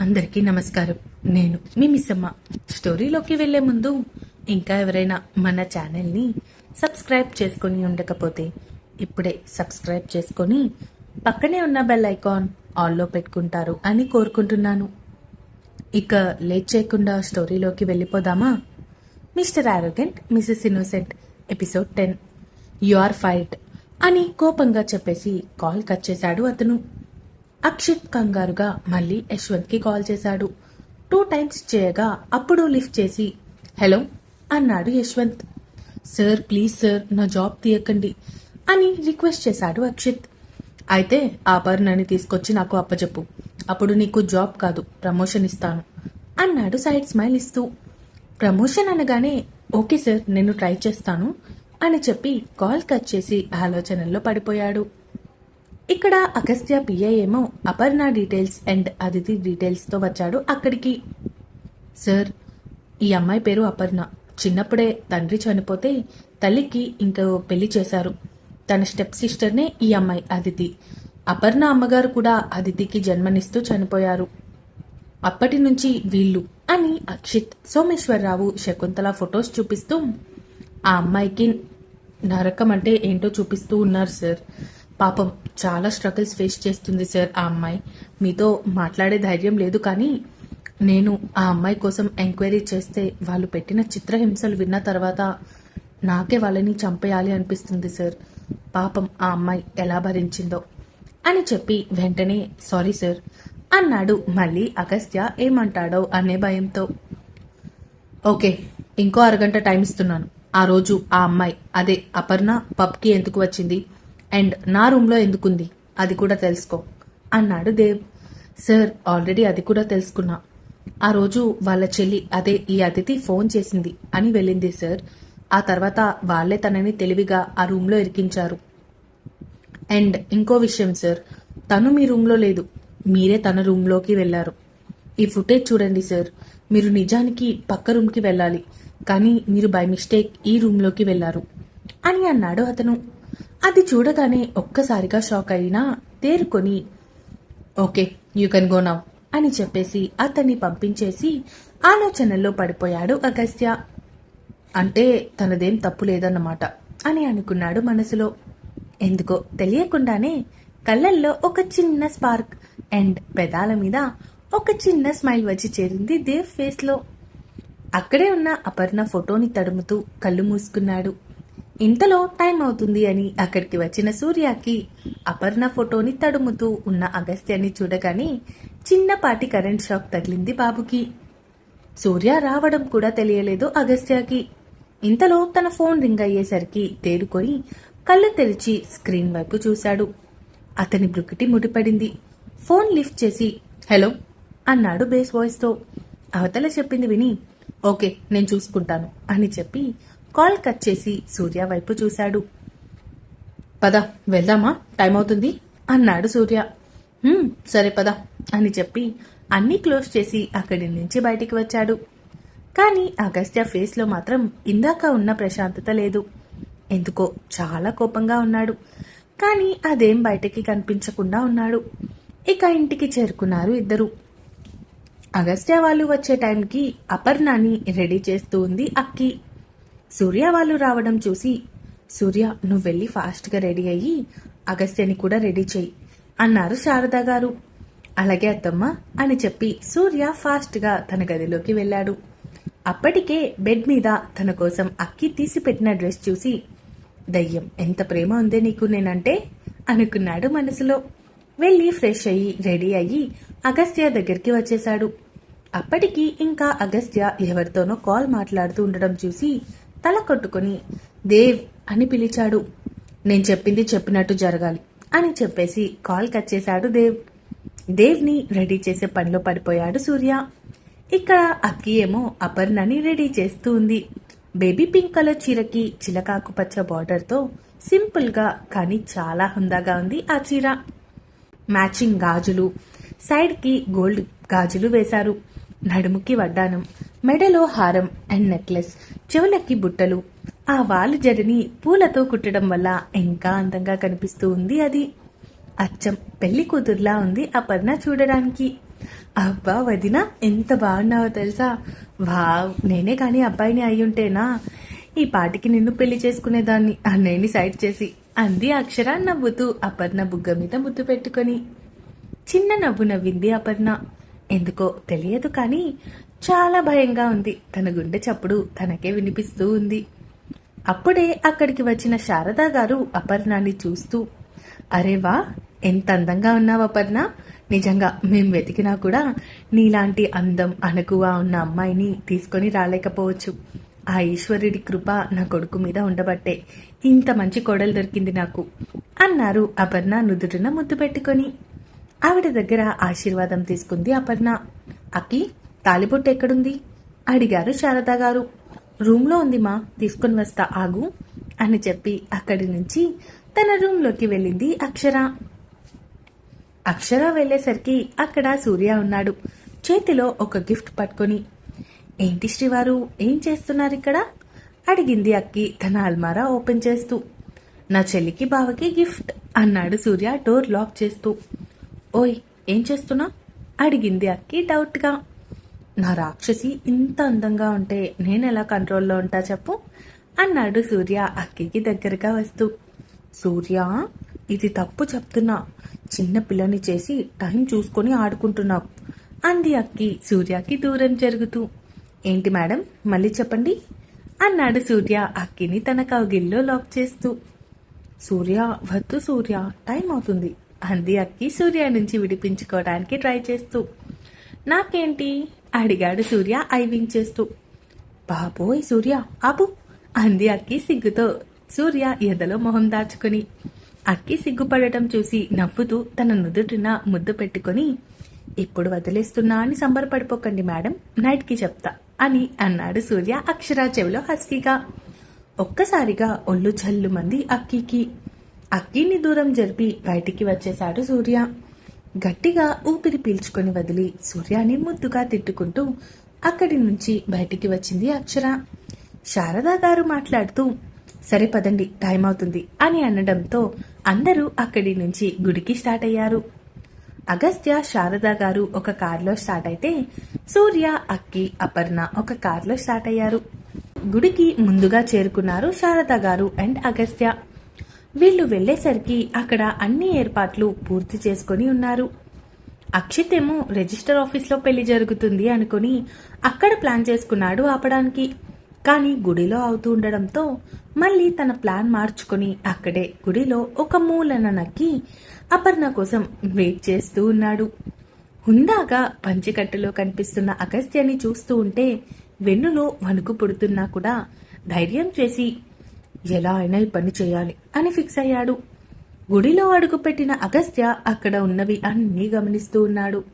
అందరికీ నమస్కారం. నేను మీ మిస్సమ్మ. స్టోరీలోకి వెళ్ళే ముందు ఇంకా ఎవరైనా మన ఛానల్ని సబ్స్క్రైబ్ చేసుకొని ఉండకపోతే ఇప్పుడే సబ్స్క్రైబ్ చేసుకొని పక్కనే ఉన్న బెల్ ఐకాన్ ఆల్లో పెట్టుకుంటారు అని కోరుకుంటున్నాను. ఇక లేట్ చేయకుండా స్టోరీలోకి వెళ్ళిపోదామా? Mr Arrogant Mrs Innocent episode ten. You are fired అని కోపంగా చెప్పేసి కాల్ కట్ చేశాడు అతను. అక్షిత్ కంగారుగా మళ్ళీ యశ్వంత్కి కాల్ చేశాడు. టూ టైమ్స్ చేయగా అప్పుడు లిఫ్ట్ చేసి హలో అన్నాడు యశ్వంత్. సార్ ప్లీజ్ సార్ నా జాబ్ తీయకండి అని రిక్వెస్ట్ చేశాడు అక్షిత్. అయితే ఆ తీసుకొచ్చి నాకు అప్పచెప్పు అప్పుడు నీకు జాబ్ కాదు ప్రమోషన్ ఇస్తాను అన్నాడు సైడ్ స్మైల్ ఇస్తూ. ప్రమోషన్ అనగానే ఓకే సార్ నేను ట్రై చేస్తాను అని చెప్పి కాల్ కట్ చేసి ఆలోచనల్లో పడిపోయాడు. ఇక్కడ అగస్త్య పిఐ ఏమో అపర్ణ డీటెయిల్స్ అండ్ అదితి డీటెయిల్స్తో వచ్చాడు. అక్కడికి సార్ ఈ అమ్మాయి పేరు అపర్ణ. చిన్నప్పుడే తండ్రి చనిపోతే తల్లికి ఇంకో పెళ్ళి చేశారు. తన స్టెప్ సిస్టర్నే ఈ అమ్మాయి అదితి. అపర్ణ అమ్మగారు కూడా అదితికి జన్మనిస్తూ చనిపోయారు. అప్పటి నుంచి వీళ్ళు అని అక్షిత్ సోమేశ్వరరావు శకుంతల ఫొటోస్ చూపిస్తూ ఆ అమ్మాయికి నరకం అంటే ఏంటో చూపిస్తూ ఉన్నారు సార్. పాపం చాలా స్ట్రగుల్స్ ఫేస్ చేస్తుంది సార్ ఆ అమ్మాయి. మీతో మాట్లాడే ధైర్యం లేదు కానీ నేను ఆ అమ్మాయి కోసం ఎంక్వైరీ చేస్తే వాళ్ళు పెట్టిన చిత్రహింసలు విన్న తర్వాత నాకే వాళ్ళని చంపేయాలి అనిపిస్తుంది సార్. పాపం ఆ అమ్మాయి ఎలా భరించిందో. అని చెప్పి వెంటనే సారీ సార్ అన్నాడు. మళ్ళీ అగస్త్య ఏమంటాడో? అనే భయంతో ఓకే ఇంకో అరగంట టైం ఇస్తున్నాను. ఆ రోజు ఆ అమ్మాయి అదే అపర్ణ పబ్కి ఎందుకు వచ్చింది? అండ్ నా రూమ్లో ఎందుకుంది? అది కూడా తెలుసుకో. అన్నాడు దేవ్. సార్ ఆల్రెడీ అది కూడా తెలుసుకున్నా. ఆ రోజు వాళ్ళ చెల్లి అదే ఈ అతిథి ఫోన్ చేసింది అని వెళ్ళింది సార్. ఆ తర్వాత వాళ్ళే తనని తెలివిగా ఆ రూమ్లో ఇరికించారు. అండ్ ఇంకో విషయం సార్ తను మీ రూమ్లో లేదు. మీరే తన రూమ్లోకి వెళ్ళారు. ఈ ఫుటేజ్ చూడండి సార్. మీరు నిజానికి పక్క రూమ్కి వెళ్ళాలి. కానీ మీరు బై మిస్టేక్ ఈ రూమ్లోకి వెళ్ళారు. అని అన్నాడు అతను. అది చూడగానే ఒక్కసారిగా షాక్ అయినా తేరుకొని okay you can go now అని చెప్పేసి అతన్ని పంపించేసి ఆలోచనల్లో పడిపోయాడు అగస్త్య. అంటే తనదేం తప్పు లేదన్నమాట అని అనుకున్నాడు మనసులో. ఎందుకో తెలియకుండానే కళ్ళల్లో ఒక చిన్న స్పార్క్ అండ్ పెదాల మీద ఒక చిన్న స్మైల్ వచ్చి చేరింది దేవ్ ఫేస్లో. అక్కడే ఉన్న అపర్ణ ఫోటోని తడుముతూ కళ్ళు మూసుకున్నాడు. ఇంతలో టైం అవుతుంది అని అక్కడికి వచ్చిన సూర్యకి అపర్ణ ఫోటోని తడుముతూ ఉన్న అగస్త్యాన్ని చూడగానే చిన్నపాటి కరెంట్ షాక్ తగిలింది బాబుకి. సూర్య రావడం కూడా తెలియలేదు అగస్త్యకి. ఇంతలో తన ఫోన్ రింగ్ అయ్యేసరికి తేరుకొని కళ్ళు తెరిచి స్క్రీన్ వైపు చూశాడు. అతని బ్రుకిటి ముడిపడింది. ఫోన్ లిఫ్ట్ చేసి హలో అన్నాడు బేస్ వాయిస్తో. అవతల చెప్పింది విని ఓకే నేను చూసుకుంటాను అని చెప్పి కాల్ కట్ చేసి సూర్య వైపు చూశాడు. పద వెళ్దామా? టైం అవుతుంది అన్నాడు సూర్య. సరే పద అని చెప్పి అన్నీ క్లోజ్ చేసి అక్కడి నుంచి బయటికి వచ్చాడు. కానీ అగస్త్య ఫేస్లో మాత్రం ఇందాక ఉన్న ప్రశాంతత లేదు. ఎందుకో చాలా కోపంగా ఉన్నాడు. కానీ అదేం బయటికి కనిపించకుండా ఉన్నాడు. ఇక ఇంటికి చేరుకున్నారు ఇద్దరు. అగస్త్య వాళ్ళు వచ్చే టైంకి అపర్ణాని రెడీ చేస్తూ ఉంది అక్కి. సూర్య వాళ్ళు రావడం చూసి సూర్య నువ్వు వెళ్ళి ఫాస్ట్గా రెడీ అయ్యి అగస్త్యని కూడా రెడీ చెయ్యి అన్నారు శారదా గారు. అలాగే అత్తమ్మ అని చెప్పి సూర్య ఫాస్ట్గా తన గదిలోకి వెళ్ళాడు. అప్పటికే బెడ్ మీద తన కోసం అక్కి తీసి పెట్టిన డ్రెస్ చూసి దయ్యం ఎంత ప్రేమ ఉందే నీకు నేనంటే అనుకున్నాడు మనసులో. వెళ్ళి ఫ్రెష్ అయ్యి రెడీ అయ్యి అగస్త్య దగ్గరికి వచ్చేశాడు. అప్పటికి ఇంకా అగస్త్య ఎవరితోనో కాల్ మాట్లాడుతూ ఉండడం చూసి తల కొట్టుకుని దేవ్ అని పిలిచాడు. నేను చెప్పింది చెప్పినట్టు జరగాలి అని చెప్పేసి కాల్ కట్ చేశాడు దేవ్. దేవ్ని రెడీ చేసే పనిలో పడిపోయాడు సూర్య. ఇక్కడ అక్కి ఏమో అపర్ణని రెడీ చేస్తూ ఉంది. బేబీ పింక్ కలర్ చీరకి చిలకాకుపచ్చ బార్డర్తో సింపుల్గా కానీ చాలా హుందాగా ఉంది ఆ చీర. మ్యాచింగ్ గాజులు సైడ్కి గోల్డ్ గాజులు వేశారు. నడుముకి వడ్డానం మెడలో హారం అండ్ నెక్లెస్ చెవులకి బుట్టలు. ఆ వాలు జడని పూలతో కుట్టడం వల్ల ఇంకా అందంగా కనిపిస్తూ ఉంది అది. అచ్చం పెళ్ళి కూతుర్లా ఉంది అపర్ణ చూడడానికి. అబ్బా వదిన ఎంత బాగున్నావో తెలుసా? వావ్ నేనే కానీ అబ్బాయిని అయి ఉంటేనా ఈ పాటికి నిన్ను పెళ్ళి చేసుకునేదాన్ని అన్నయ్యని సైడ్ చేసి అంది అక్షర నవ్వుతూ అపర్ణ బుగ్గ మీద ముద్దు పెట్టుకొని. చిన్న నవ్వు నవ్వింది అపర్ణ. ఎందుకో తెలియదు కానీ చాలా భయంగా ఉంది. తన గుండె చప్పుడు తనకే వినిపిస్తూ ఉంది. అప్పుడే అక్కడికి వచ్చిన శారదా గారు అపర్ణాన్ని చూస్తూ అరే వా ఎంత అందంగా ఉన్నావు అపర్ణ. నిజంగా మేం వెతికినా కూడా నీలాంటి అందం అణకువ ఉన్న అమ్మాయిని తీసుకొని రాలేకపోవచ్చు. ఆ ఈశ్వరుడి కృప నా కొడుకు మీద ఉండబట్టే ఇంత మంచి కోడలు దొరికింది నాకు అన్నారు అపర్ణ నుదుటిన ముద్దు పెట్టుకొని. ఆవిడ దగ్గర ఆశీర్వాదం తీసుకుంది అపర్ణ. అక్కి తాలిబొట్టు ఎక్కడుంది? అడిగారు శారదా గారు. రూమ్లో ఉంది మా తీసుకుని వస్తా ఆగు అని చెప్పి అక్కడి నుంచి తన రూమ్లోకి వెళ్ళింది అక్షర. అక్షర వెళ్ళేసరికి అక్కడ సూర్య ఉన్నాడు. చేతిలో ఒక గిఫ్ట్ పట్టుకొని ఏంటి శ్రీవారు ఏం చేస్తున్నారు ఇక్కడ? అడిగింది అక్కి తన అల్మారా ఓపెన్ చేస్తూ. నా చెల్లికి బావకి గిఫ్ట్ అన్నాడు సూర్య డోర్ లాక్ చేస్తూ. ఓయ్ ఏం చేస్తున్నా? అడిగింది అక్కి డౌట్గా. నా రాక్షసి ఇంత అందంగా ఉంటే నేను ఎలా కంట్రోల్లో ఉంటా చెప్పు? అన్నాడు సూర్య అక్కికి దగ్గరగా వస్తూ. సూర్య ఇది తప్పు చెప్తున్నా. చిన్న పిల్లని చేసి టైం చూసుకొని ఆడుకుంటున్నావు అంది అక్కి సూర్యకి దూరం జరుగుతూ. ఏంటి మేడం మళ్ళీ చెప్పండి? అన్నాడు సూర్య అక్కిని తన కౌగిల్లో లాక్ చేస్తూ. సూర్య వద్దు సూర్య టైం అవుతుంది. అంది అక్కి సూర్య నుంచి విడిపించుకోవడానికి ట్రై చేస్తూ. నాకేంటి? అడిగాడు సూర్య ఐవించేస్తూ బాబోయ్ సూర్య ఆపు. అంది అక్కి సిగ్గుతో. సూర్య ఎదలో మొహం దాచుకుని. అక్కి సిగ్గుపడటం చూసి నవ్వుతూ తన నుదుటిన ముద్దు పెట్టుకొని ఇప్పుడు వదిలేస్తున్నా అని సంబరపడిపోకండి మేడం నైట్కి చెప్తా అని అన్నాడు సూర్య అక్షరా చెవిలో హస్కీగా. ఒక్కసారిగా ఒళ్ళు జల్లుమంది అక్కికి. అక్కిని దూరం జరిపి బయటికి వచ్చేశాడు సూర్య. గట్టిగా ఊపిరి పీల్చుకొని వదిలి సూర్యాని ముద్దుగా తిట్టుకుంటూ అక్కడి నుంచి బయటికి వచ్చింది అక్షర. శారదా గారు మాట్లాడుతూ సరే పదండి టైం అవుతుంది అని అనడంతో అందరూ అక్కడి నుంచి గుడికి స్టార్ట్ అయ్యారు. అగస్త్య శారదా గారు ఒక కారులో స్టార్ట్ అయితే సూర్య అక్కి అపర్ణ ఒక కార్లో స్టార్ట్ అయ్యారు. గుడికి ముందుగా చేరుకున్నారు శారదా గారు అండ్ అగస్త్య. వీళ్ళు వెళ్ళేసరికి అక్కడ అన్ని ఏర్పాట్లు పూర్తి చేసుకొని ఉన్నారు. అక్షిత్ ఏమో రిజిస్టర్ ఆఫీస్లో పెళ్ళి జరుగుతుంది అనుకుని అక్కడ ప్లాన్ చేసుకున్నాడు ఆపడానికి. కానీ గుడిలో అవుతూ ఉండడంతో మళ్ళీ తన ప్లాన్ మార్చుకొని అక్కడే గుడిలో ఒక మూలన నక్కి అపర్ణ కోసం వెయిట్ చేస్తూ ఉన్నాడు. హుందాగా పంచికట్టులో కనిపిస్తున్న అగస్త్యని చూస్తూ ఉంటే వెన్నులో వణుకు పుడుతున్నా కూడా ధైర్యం చేసి ఎలా అయినా ఈ పని చేయాలి అని ఫిక్స్ అయ్యాడు. గుడిలో అడుగుపెట్టిన అగస్త్య అక్కడ ఉన్నవి అన్నీ గమనిస్తూ ఉన్నాడు.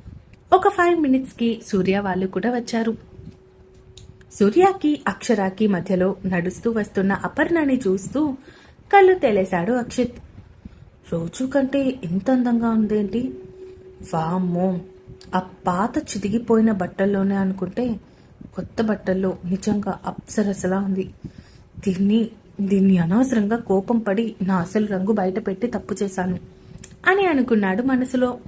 ఒక ఫైవ్ మినిట్స్కి సూర్య వాళ్ళు కూడా వచ్చారు. సూర్యకి అక్షరాకి మధ్యలో నడుస్తూ వస్తున్న అపర్ణని చూస్తూ కళ్ళు తెలేశాడు అక్షిత్. రోజు కంటే ఇంత అందంగా ఉందేంటి? వామ్మో! ఆ పాత చితిగిపోయిన బట్టల్లోనే అనుకుంటే కొత్త బట్టల్లో నిజంగా అప్సరసలా ఉంది. దీన్ని దీన్ని అనవసరంగా కోపం పడి నా అసలు రంగు బయట పెట్టి తప్పు చేశాను అని అనుకున్నాడు మనసులో.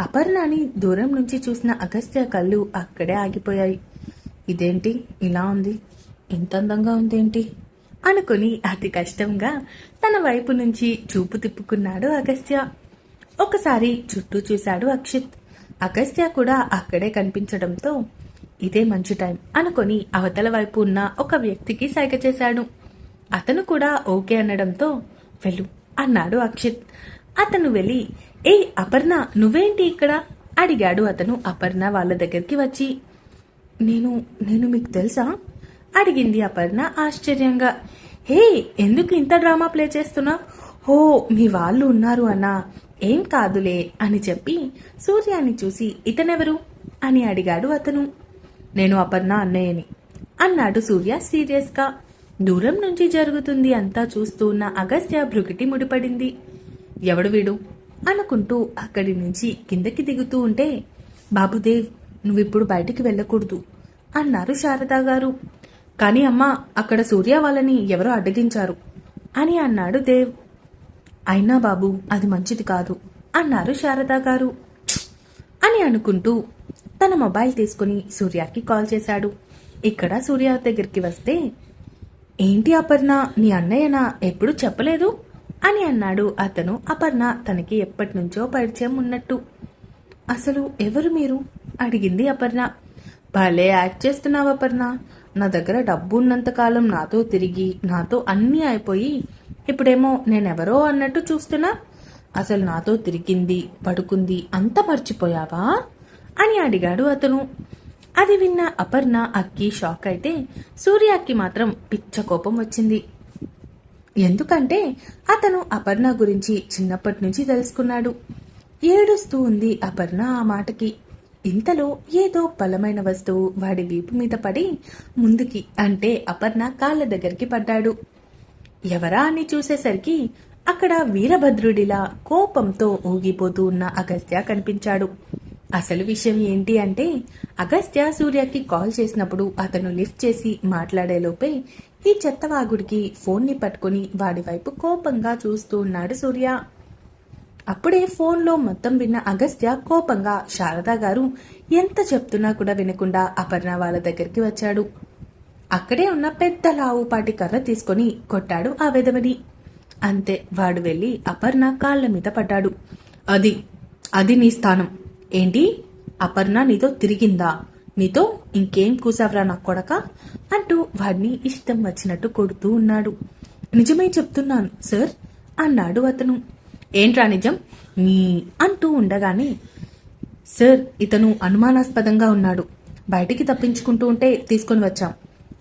అపర్ణాని దూరం నుంచి చూసిన అగస్త్య కళ్ళు అక్కడే ఆగిపోయాయి. ఇదేంటి? ఇలా ఉంది. ఇంత అందంగా ఉందేంటి? అనుకుని అతి కష్టంగా తన వైపు నుంచి చూపు తిప్పుకున్నాడు అగస్త్య. ఒకసారి చుట్టూ చూశాడు అక్షిత్. అగస్త్య కూడా అక్కడే కనిపించడంతో ఇదే మంచి టైం అనుకొని అవతల వైపు ఉన్న ఒక వ్యక్తికి సైగ చేశాడు. అతను కూడా ఓకే అనడంతో వెళ్ళు అన్నాడు అక్షిత్. అతను వెళ్ళి ఏ అపర్ణ నువ్వేంటి ఇక్కడ? అడిగాడు అతను అపర్ణ వాళ్ళ దగ్గరికి వచ్చి. నేను నేను మీకు తెలుసా? అడిగింది అపర్ణ ఆశ్చర్యంగా. హే ఎందుకు ఇంత డ్రామా ప్లే చేస్తున్నా హో మీ వాళ్ళు ఉన్నారు అన్నా. ఏం కాదులే అని చెప్పి సూర్యాన్ని చూసి ఇతనెవరు? అని అడిగాడు అతను. నేను అపర్ణ అన్నయ్యని అన్నాడు సూర్య సీరియస్గా. దూరం నుంచి జరుగుతుంది అంతా చూస్తూ ఉన్న అగస్త్య భృగిటి ముడిపడింది. ఎవడు వీడు? అనుకుంటూ అక్కడి నుంచి కిందకి దిగుతూ ఉంటే బాబుదేవ్ నువ్విప్పుడు బయటికి వెళ్ళకూడదు అన్నారు శారదా గారు. కానీ అమ్మ అక్కడ సూర్య వాళ్ళని ఎవరో అడ్డగించారు అని అన్నాడు దేవ్. అయినా బాబు అది మంచిది కాదు అన్నారు శారదా గారు. అని అనుకుంటూ తన మొబైల్ తీసుకుని సూర్యకి కాల్ చేశాడు. ఇక్కడ సూర్య దగ్గరికి వస్తే ఏంటి అపర్ణ? నీ అన్నయ్యనా? ఎప్పుడు చెప్పలేదు? అని అన్నాడు అతను. అపర్ణ తనకి ఎప్పటి నుంచో పరిచయం ఉన్నట్టు. అసలు ఎవరు మీరు? అడిగింది అపర్ణ. భలే యాక్ట్ చేస్తున్నావు అపర్ణ. నా దగ్గర డబ్బు ఉన్నంతకాలం నాతో తిరిగి నాతో అన్నీ అయిపోయి ఇప్పుడేమో నేనెవరో అన్నట్టు చూస్తున్నా. అసలు నాతో తిరిగింది పడుకుంది అంత మర్చిపోయావా? అని అడిగాడు అతను. అది విన్న అపర్ణ అక్కి షాక్ అయితే సూర్యకి మాత్రం పిచ్చ కోపం వచ్చింది. ఎందుకంటే అతను అపర్ణ గురించి చిన్నప్పటి నుంచి తెలుసుకున్నాడు. ఏడుస్తూ ఉంది అపర్ణ ఆ మాటకి. ఇంతలో ఏదో బలమైన వస్తువు వాడి వీపు మీద పడి ముందుకి అంటే అపర్ణ కాళ్ళ దగ్గరికి పడ్డాడు. ఎవరా అని చూసేసరికి అక్కడ వీరభద్రుడిలా కోపంతో ఊగిపోతూ ఉన్న అగస్త్య కనిపించాడు. అసలు విషయం ఏంటి అంటే అగస్త్య సూర్యకి కాల్ చేసినప్పుడు అతను లిఫ్ట్ చేసి మాట్లాడేలోపే ఈ చెత్తవాగుడికి ఫోన్ని పట్టుకుని వాడి వైపు కోపంగా చూస్తూ ఉన్నాడు సూర్య. అప్పుడే ఫోన్లో మొత్తం విన్న అగస్త్య కోపంగా శారదా గారు ఎంత చెప్తున్నా కూడా వినకుండా అపర్ణ వాళ్ళ దగ్గరికి వచ్చాడు. అక్కడే ఉన్న పెద్ద లావుపాటి కర్ర తీసుకొని కొట్టాడు ఆ విధవని అంతే వాడు వెళ్ళి అపర్ణ కాళ్ళ మీద పడ్డాడు. అది అది నీ స్థానం. ఏంటి? అపర్ణ నీతో తిరిగిందా? నీతో ఇంకేం కూసావరా నా కొడక? అంటూ వాడిని ఇష్టం వచ్చినట్టు కొడుతూ ఉన్నాడు. నిజమే చెప్తున్నాను సార్ అన్నాడు అతను. ఏంట్రా నిజం? నీ అంటూ ఉండగానే సార్ ఇతను అనుమానాస్పదంగా ఉన్నాడు. బయటికి తప్పించుకుంటూ ఉంటే తీసుకొని వచ్చాం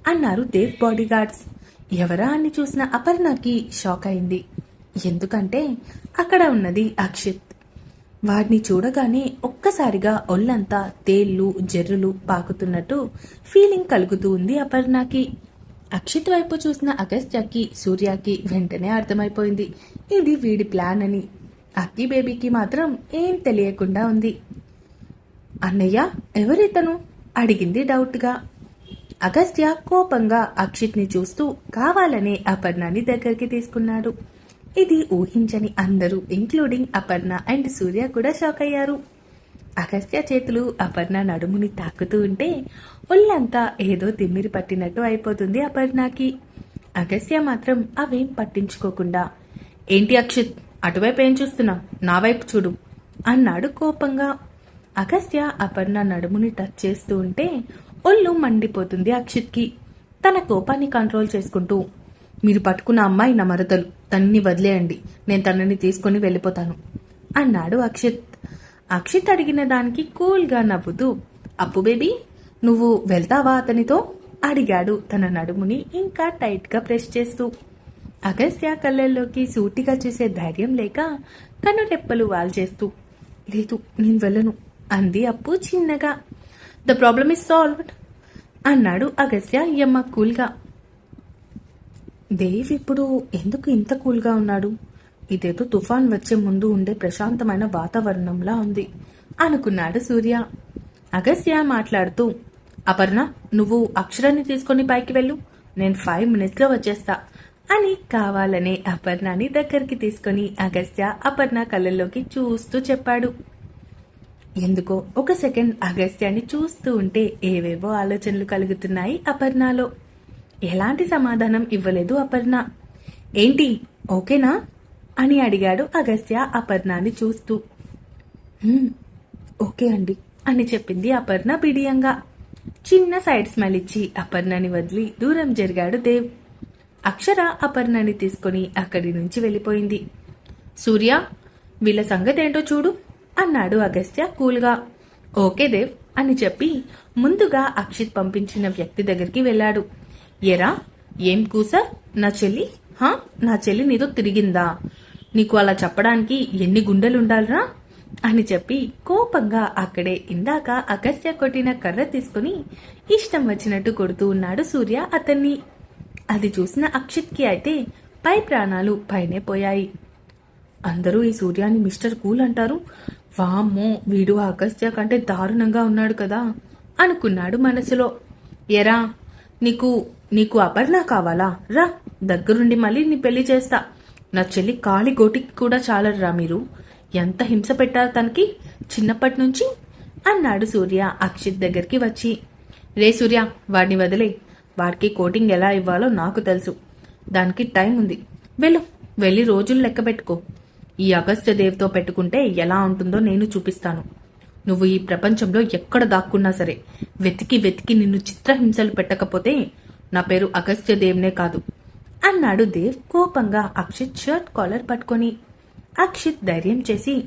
అన్నారు దేవ్ బాడీగార్డ్స్. ఎవరా అని చూసిన అపర్ణకి షాక్ అయింది. ఎందుకంటే అక్కడ ఉన్నది అక్షిత్. వాడిని చూడగానే ఒక్కసారిగా ఒళ్ళంతా తేళ్ళు జర్రులు పాకుతున్నట్టు ఫీలింగ్ కలుగుతూ ఉంది అపర్ణకి. అక్షిత్ వైపు చూసిన అగస్త్యకి సూర్యకి వెంటనే అర్థమైపోయింది. ఇది వీడి ప్లాన్ అని. అక్కి బేబీకి మాత్రం ఏం తెలియకుండా ఉంది. అన్నయ్య ఎవరితను? అడిగింది డౌట్గా. అగస్త్య కోపంగా అక్షిత్ని చూస్తూ కావాలనే అపర్ణాని దగ్గరికి తీసుకున్నాడు. ఇది ఊహించని అందరూ ఇంక్లూడింగ్ అపర్ణ అండ్ సూర్య కూడా షాక్ అయ్యారు. అగస్త్య చేతులు అపర్ణ నడుముని తాకుతూ ఉంటే ఒళ్ళంతా ఏదో తిమ్మిరి పట్టినట్టు అయిపోతుంది అపర్ణకి. అగస్త్య మాత్రం అవేం పట్టించుకోకుండా ఏంటి అక్షిత్ అటువైపు ఏం చూస్తున్నా నా వైపు చూడు అన్నాడు కోపంగా. అగస్త్య అపర్ణ నడుముని టచ్ చేస్తూ ఉంటే ఒళ్ళు మండిపోతుంది అక్షిత్కి. తన కోపాన్ని కంట్రోల్ చేసుకుంటూ మీరు పట్టుకున్న అమ్మాయి నా మరదలు. తన్ని వదిలేయండి. నేను తనని తీసుకుని వెళ్ళిపోతాను. అన్నాడు అక్షిత్. అక్షిత్ అడిగిన దానికి కూల్గా నవ్వుతూ అప్పు బేబీ నువ్వు వెళ్తావా అతనితో? అడిగాడు తన నడుముని ఇంకా టైట్గా ప్రెస్ చేస్తూ. అగస్త్య కళ్ళల్లోకి సూటిగా చూసే ధైర్యం లేక కనురెప్పలు వాల్చేస్తూ లేదు నేను వెళ్ళను అంది అప్పు చిన్నగా. ద ప్రాబ్లమ్ ఇస్ సాల్వ్డ్ అన్నాడు అగస్త్య యమ్మ కూల్గా. దేవ్ ఇప్పుడు ఎందుకు ఇంత కూల్గా ఉన్నాడు? ఇదేదో తుఫాన్ వచ్చే ముందు ఉండే ప్రశాంతమైన వాతావరణంలా ఉంది అనుకున్నాడు సూర్య. అగస్త్య మాట్లాడుతూ అపర్ణ నువ్వు అక్షరాన్ని తీసుకొని పైకి వెళ్ళు. నేను ఫైవ్ మినిట్స్లో వచ్చేస్తా అని కావాలనే అపర్ణని దగ్గరికి తీసుకొని అగస్త్య అపర్ణ కళ్ళల్లోకి చూస్తూ చెప్పాడు. ఎందుకో ఒక సెకండ్ అగస్త్యాన్ని చూస్తూ ఉంటే ఏవేవో ఆలోచనలు కలుగుతున్నాయి అపర్ణలో. ఎలాంటి సమాధానం ఇవ్వలేదు అపర్ణ. ఏంటి ఓకేనా? అని అడిగాడు అగస్త్య అపర్ణని చూస్తూ. ఓకే అండి అని చెప్పింది అపర్ణ బిడియంగా. చిన్న సైడ్ స్మైల్ ఇచ్చి అపర్ణని వదిలి దూరం జరిగాడు దేవ్. అక్షర అపర్ణని తీసుకొని అక్కడి నుంచి వెళ్ళిపోయింది. సూర్య వీళ్ళ సంగతి ఏంటో చూడు అన్నాడు అగస్త్య కూల్గా. ఓకే దేవ్ అని చెప్పి ముందుగా అక్షిత్ పంపించిన వ్యక్తి దగ్గరికి వెళ్ళాడు. ఎరా ఏం కూసా? నా చెల్లి? హా? నా చెల్లి నీతో తిరిగిందా? నీకు అలా చెప్పడానికి ఎన్ని గుండెలుండాలరా? అని చెప్పి కోపంగా అక్కడే ఇందాక అగస్త్య కొట్టిన కర్ర తీసుకుని ఇష్టం వచ్చినట్టు కొడుతూ ఉన్నాడు సూర్య అతన్ని. అది చూసిన అక్షిత్కి అయితే పై ప్రాణాలు పైనే పోయాయి. అందరూ ఈ సూర్యాన్ని మిస్టర్ కూల్ అంటారు. వామ్మో వీడు అగస్త్య కంటే దారుణంగా ఉన్నాడు కదా అనుకున్నాడు మనసులో. ఎరా నీకు నీకు అపర్ణ కావాలా? రా దగ్గరుండి మళ్ళీ నీ పెళ్ళి చేస్తా. నా చెల్లి కాలి గోటికి కూడా చాలరురా మీరు. ఎంత హింస పెట్టారు తనకి? చిన్నప్పటి నుంచి అన్నాడు సూర్య అక్షిత్ దగ్గరికి వచ్చి. రే సూర్య వాడిని వదిలే. వాడికి కోటింగ్ ఎలా ఇవ్వాలో నాకు తెలుసు. దానికి టైం ఉంది. వెళ్ళు వెళ్ళి రోజులు లెక్క పెట్టుకో. ఈ అగస్త్య దేవ్తో పెట్టుకుంటే ఎలా ఉంటుందో నేను చూపిస్తాను. నువ్వు ఈ ప్రపంచంలో ఎక్కడ దాక్కున్నా సరే వెతికి వెతికి నిన్ను చిత్రహింసలు పెట్టకపోతే నా పేరు అగస్త్య దేవునే కాదు. అన్నాడు దేవ్ కోపంగా అక్షిత్ షర్ట్ కాలర్ పట్టుకొని. అక్షిత్ ధైర్యం చేసి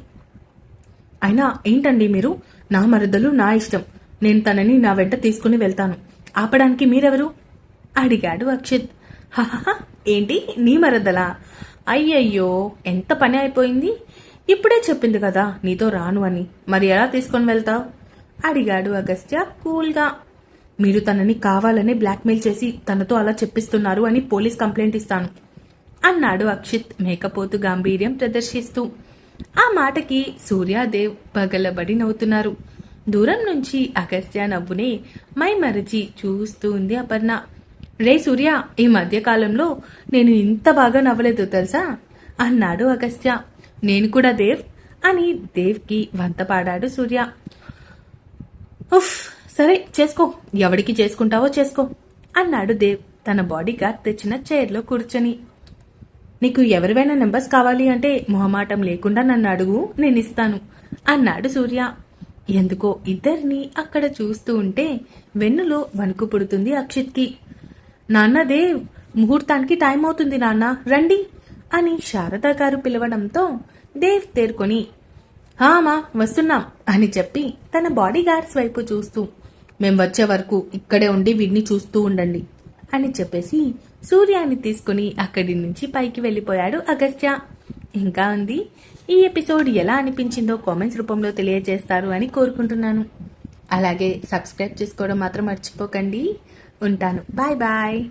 అయినా ఏంటండి మీరు? నా మరదలు నా ఇష్టం. నేను తనని నా వెంట తీసుకుని వెళ్తాను. ఆపడానికి మీరెవరు? అడిగాడు అక్షిత్. హహహ ఏంటి? నీ మరదలా? అయ్యయ్యో ఎంత పని అయిపోయింది? ఇప్పుడే చెప్పింది కదా నీతో రాను అని. మరి ఎలా తీసుకొని వెళ్తావు? అడిగాడు అగస్త్య కూల్గా. మీరు తనని కావాలని బ్లాక్మెయిల్ చేసి తనతో అలా చెప్పిస్తున్నారు అని పోలీస్ కంప్లైంట్ ఇస్తాను అన్నాడు అక్షిత్ మేకపోతు గాంభీర్యం ప్రదర్శిస్తూ. ఆ మాటకి సూర్యాదేవ్ పగలబడి నవ్వుతున్నారు. దూరం నుంచి అగస్త్య నవ్వునే మై మరచి చూస్తూ ఉంది అపర్ణ. రే సూర్య ఈ మధ్యకాలంలో నేను ఇంత బాగా నవ్వలేదు తెలుసా? అన్నాడు అగస్త్య. నేను కూడా దేవ్ అని దేవ్కి వంత పాడాడు సూర్య. ఉఫ్ సరే చేసుకో. ఎవడికి చేసుకుంటావో చేసుకో అన్నాడు దేవ్ తన బాడీ గార్డ్ తెచ్చిన చైర్లో కూర్చొని. నీకు ఎవరివైనా నెంబర్స్ కావాలి అంటే మొహమాటం లేకుండా నన్ను అడుగు నేను ఇస్తాను అన్నాడు సూర్య. ఎందుకో ఇద్దరిని అక్కడ చూస్తూ ఉంటే వెన్నులో వణుకు పుడుతుంది అక్షిత్కి. నాన్న దేవ్ ముహూర్తానికి టైం అవుతుంది నాన్న రండి. అని శారదా గారు పిలవడంతో దేవ్ తేరుకొని హామా వస్తున్నాం అని చెప్పి తన బాడీ గార్డ్స్ వైపు చూస్తూ మేం వచ్చే వరకు ఇక్కడే ఉండి వీడిని చూస్తూ ఉండండి అని చెప్పేసి సూర్యాన్ని తీసుకుని అక్కడి నుంచి పైకి వెళ్ళిపోయాడు అగస్త్య. ఇంకా ఉంది? ఈ ఎపిసోడ్ ఎలా అనిపించిందో కామెంట్స్ రూపంలో తెలియజేస్తారు అని కోరుకుంటున్నాను. అలాగే సబ్స్క్రైబ్ చేసుకోవడం మాత్రం మర్చిపోకండి. ఉంటాను. Bye bye.